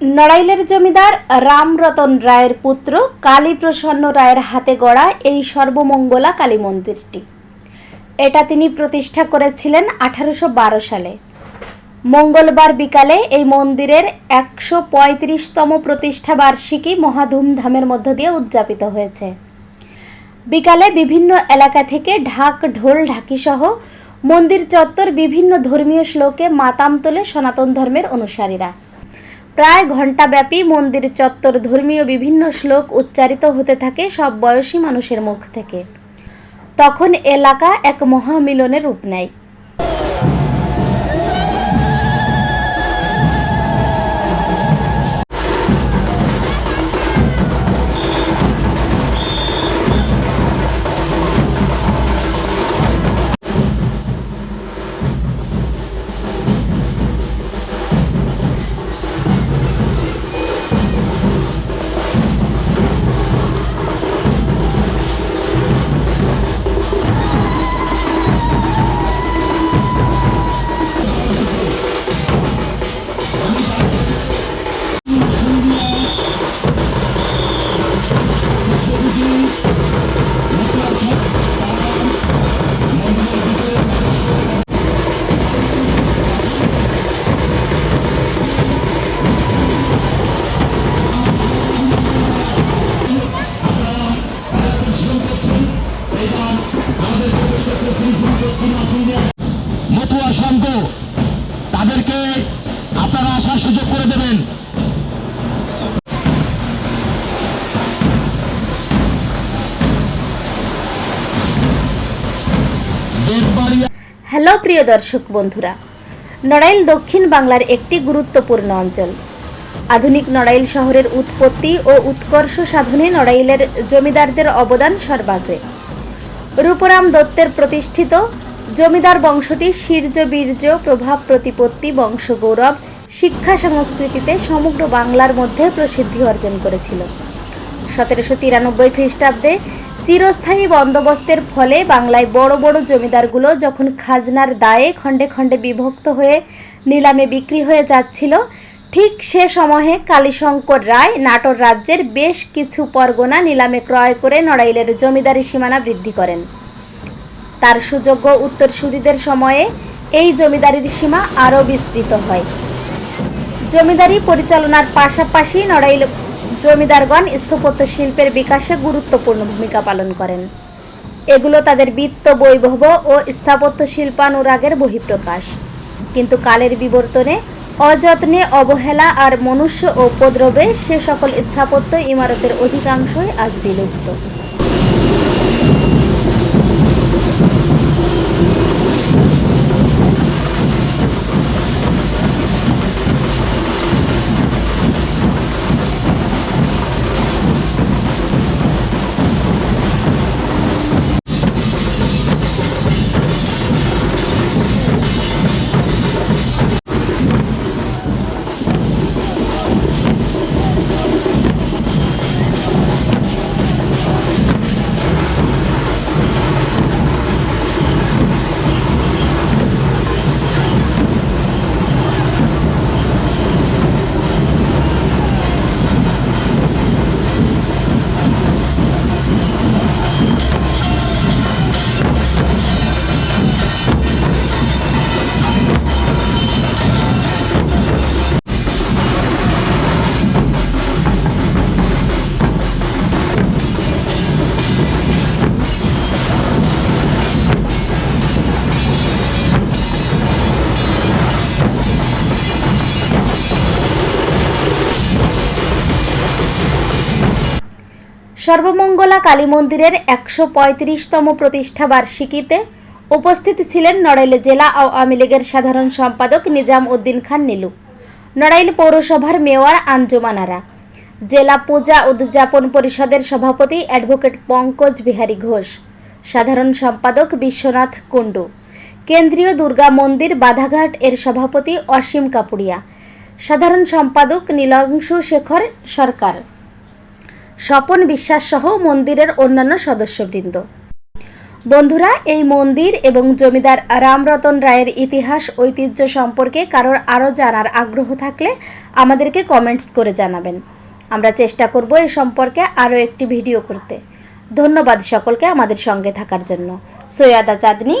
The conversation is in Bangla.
নড়াইলের জমিদার রামরতন রায়ের পুত্র কালীপ্রসন্ন রায়ের হাতে গড়া এই সর্বমঙ্গলা কালী মন্দিরটি। এটা তিনি প্রতিষ্ঠা করেছিলেন আঠারোশো বারো সালে। মঙ্গলবার বিকালে এই মন্দিরের একশো পঁয়ত্রিশতম প্রতিষ্ঠা বার্ষিকী মহা ধুমধামের মধ্য দিয়ে উদযাপিত হয়েছে। বিকালে বিভিন্ন এলাকা থেকে ঢাক, ঢোল ঢাকিসহ মন্দির চত্বর বিভিন্ন ধর্মীয় শ্লোকে মাতাম তোলে সনাতন ধর্মের অনুসারীরা। প্রায় ঘণ্টাব্যাপী মন্দির চত্বর ধর্মীয় বিভিন্ন শ্লোক উচ্চারিত হতে থাকে সব বয়সী মানুষের মুখ থেকে। তখন এলাকা এক মহামিলনের রূপ নেয়। মতুয়া সংঘ, তাদেরকে আপনারা আসার সুযোগ করে দেবেন। হ্যালো প্রিয় দর্শক বন্ধুরা, নড়াইল দক্ষিণ বাংলার একটি গুরুত্বপূর্ণ অঞ্চল। আধুনিক নড়াইল শহরের উৎপত্তি ও উৎকর্ষ সাধনে নড়াইলের জমিদারদের অবদান সর্বাগ্রে। রূপরাম দত্তের প্রতিষ্ঠিত জমিদার বংশটি শীর্য বীর্য প্রভাব প্রতিপত্তি বংশগৌরব শিক্ষা সংস্কৃতিতে সমগ্র বাংলার মধ্যে প্রসিদ্ধি অর্জন করেছিল। সতেরোশো তিরানব্বই খ্রিস্টাব্দে চিরস্থায়ী বন্দোবস্তের ফলে বাংলায় বড় বড় জমিদারগুলো যখন খাজনার দায়ে খণ্ডে খণ্ডে বিভক্ত হয়ে নিলামে বিক্রি হয়ে যাচ্ছিল ঠিক সে সময়ে কালীশঙ্কর রায় নাটোর রাজ্যের বেশ কিছু পরগনা নিলামে ক্রয় করে নড়াইলের জমিদারি সীমানা বৃদ্ধি করেন। তার সুযোগ্য উত্তরসূরিদের সময়ে এই জমিদারির সীমা আরও বিস্তৃত হয়। জমিদারি পরিচালনার পাশাপাশি নড়াইল জমিদারগণ স্থাপত্য শিল্পের বিকাশে গুরুত্বপূর্ণ ভূমিকা পালন করেন। এগুলো তাদের বিত্ত, বৈভব ও স্থাপত্য শিল্পানুরাগের বহিঃপ্রকাশ। কিন্তু কালের বিবর্তনে অযত্নে অবহেলা আর মনুষ্য ও উপদ্রবে সে সকল স্থাপত্য ইমারতের অধিকাংশই আজ বিলুপ্ত। সর্বমঙ্গলা কালী মন্দিরের একশো পঁয়ত্রিশতম প্রতিষ্ঠা বার্ষিকীতে উপস্থিত ছিলেন নড়াইল জেলা আওয়ামী লীগের সাধারণ সম্পাদক নিজাম উদ্দিন খান নীলু, নড়াইল পৌরসভার মেয়র আঞ্জুমানারা জেলা পূজা উদযাপন পরিষদের সভাপতি অ্যাডভোকেট পঙ্কজ বিহারী ঘোষ, সাধারণ সম্পাদক বিশ্বনাথ কুণ্ডু, কেন্দ্রীয় দুর্গা মন্দির বাধাঘাট এর সভাপতি অসীম কাপুরিয়া সাধারণ সম্পাদক নীলাংশু শেখর সরকার। স্বপন বিশ্বাস সহ মন্দিরের অন্যান্য সদস্যবৃন্দ। বন্ধুরা, এই মন্দির এবং জমিদার রামরতন রায়ের ইতিহাস, ঐতিহ্য সম্পর্কে কারোর আরও জানার আগ্রহ থাকলে আমাদেরকে কমেন্টস করে জানাবেন। আমরা চেষ্টা করব এ সম্পর্কে আরও একটি ভিডিও করতে। ধন্যবাদ সকলকে আমাদের সঙ্গে থাকার জন্য। সৈয়দা চাঁদনি